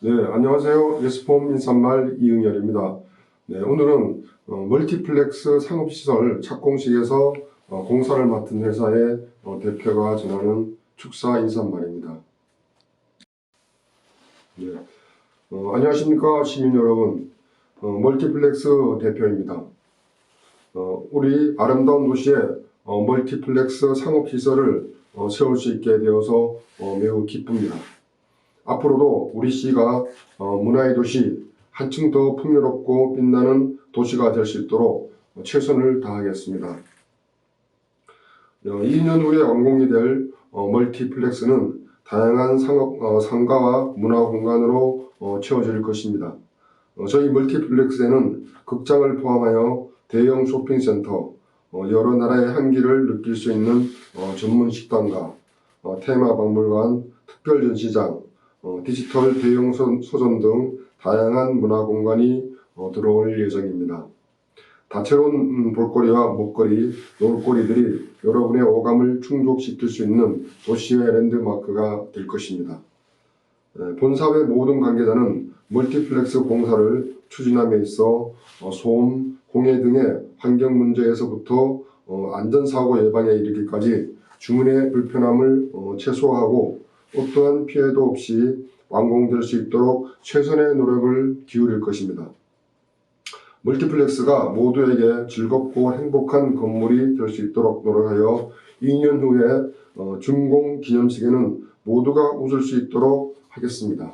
네, 안녕하세요. 예스폼 인사말 이응열입니다. 네, 오늘은 어, 멀티플렉스 상업시설 착공식에서 어, 공사를 맡은 회사의 어, 대표가 전하는 축사 인사말입니다. 네, 어, 안녕하십니까 시민 여러분. 어, 멀티플렉스 대표입니다. 어, 우리 아름다운 도시에 어, 멀티플렉스 상업시설을 어, 세울 수 있게 되어서 어, 매우 기쁩니다. 앞으로도 우리 시가 어, 문화의 도시 한층 더 풍요롭고 빛나는 도시가 될 수 있도록 최선을 다하겠습니다. 어, 2년 후에 완공이 될 어, 멀티플렉스는 다양한 어, 상가와 문화 공간으로 어, 채워질 것입니다. 어, 저희 멀티플렉스에는 극장을 포함하여 대형 쇼핑센터, 어, 여러 나라의 향기를 느낄 수 있는 어, 전문 식당가, 어, 테마 박물관, 특별 전시장, 어, 디지털 대형 서- 서점 등 다양한 문화 공간이 어, 들어올 예정입니다. 다채로운 음, 볼거리와 먹거리, 놀거리들이 여러분의 오감을 충족시킬 수 있는 도시의 랜드마크가 될 것입니다. 에, 본사의 모든 관계자는 멀티플렉스 공사를 추진함에 있어 어, 소음, 공해 등의 환경 문제에서부터 어, 안전사고 예방에 이르기까지 주민의 불편함을 어, 최소화하고 어떠한 피해도 없이 완공될 수 있도록 최선의 노력을 기울일 것입니다. 멀티플렉스가 모두에게 즐겁고 행복한 건물이 될 수 있도록 노력하여 2년 후에 어, 준공 기념식에는 모두가 웃을 수 있도록 하겠습니다.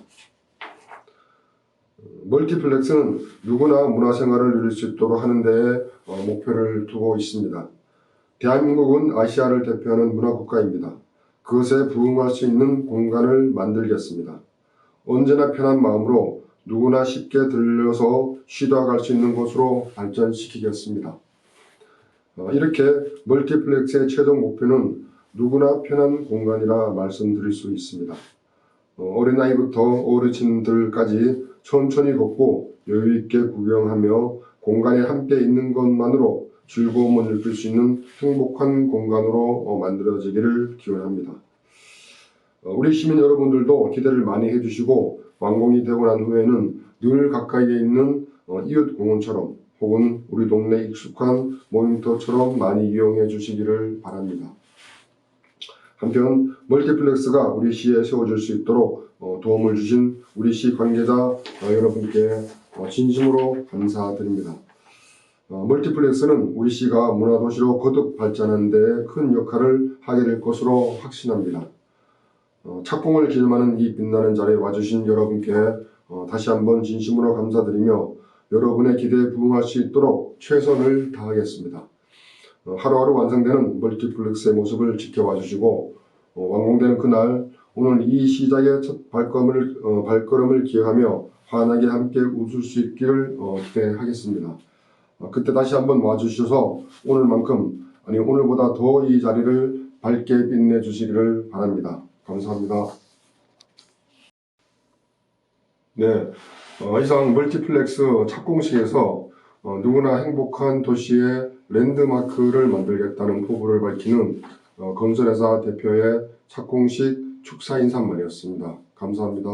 어, 멀티플렉스는 누구나 문화생활을 누릴 수 있도록 하는 데 어, 목표를 두고 있습니다. 대한민국은 아시아를 대표하는 문화국가입니다. 그것에 부응할 수 있는 공간을 만들겠습니다. 언제나 편한 마음으로 누구나 쉽게 들려서 쉬다 갈 수 있는 곳으로 발전시키겠습니다. 어, 이렇게 멀티플렉스의 최종 목표는 누구나 편한 공간이라 말씀드릴 수 있습니다. 어, 어린아이부터 어르신들까지 천천히 걷고 여유있게 구경하며 공간에 함께 있는 것만으로 즐거움을 느낄 수 있는 행복한 공간으로 어, 만들어지기를 기원합니다. 어, 우리 시민 여러분들도 기대를 많이 해주시고 완공이 되고 난 후에는 늘 가까이에 있는 어, 이웃 공원처럼 혹은 우리 동네 익숙한 모임터처럼 많이 이용해 주시기를 바랍니다. 한편 멀티플렉스가 우리 시에 세워질 수 있도록 어, 도움을 주신 우리 시 관계자 어, 여러분께 어, 진심으로 감사드립니다. 어, 멀티플렉스는 우리 시가 문화도시로 거듭 발전하는 데 큰 역할을 하게 될 것으로 확신합니다. 어, 착공을 기념하는 이 빛나는 자리에 와주신 여러분께 어, 다시 한번 진심으로 감사드리며 여러분의 기대에 부응할 수 있도록 최선을 다하겠습니다. 어, 하루하루 완성되는 멀티플렉스의 모습을 지켜봐 주시고 어, 완공되는 그날 오늘 이 시작의 첫 발걸음을, 어, 발걸음을 기억하며 환하게 함께 웃을 수 있기를 어, 기대하겠습니다. 어, 그때 다시 한번 와주셔서 오늘만큼 아니 오늘보다 더 이 자리를 밝게 빛내 주시기를 바랍니다. 감사합니다. 네, 어, 이상 멀티플렉스 착공식에서 어, 누구나 행복한 도시의 랜드마크를 만들겠다는 포부를 밝히는 어, 건설회사 대표의 착공식 축사 인사말이었습니다. 감사합니다.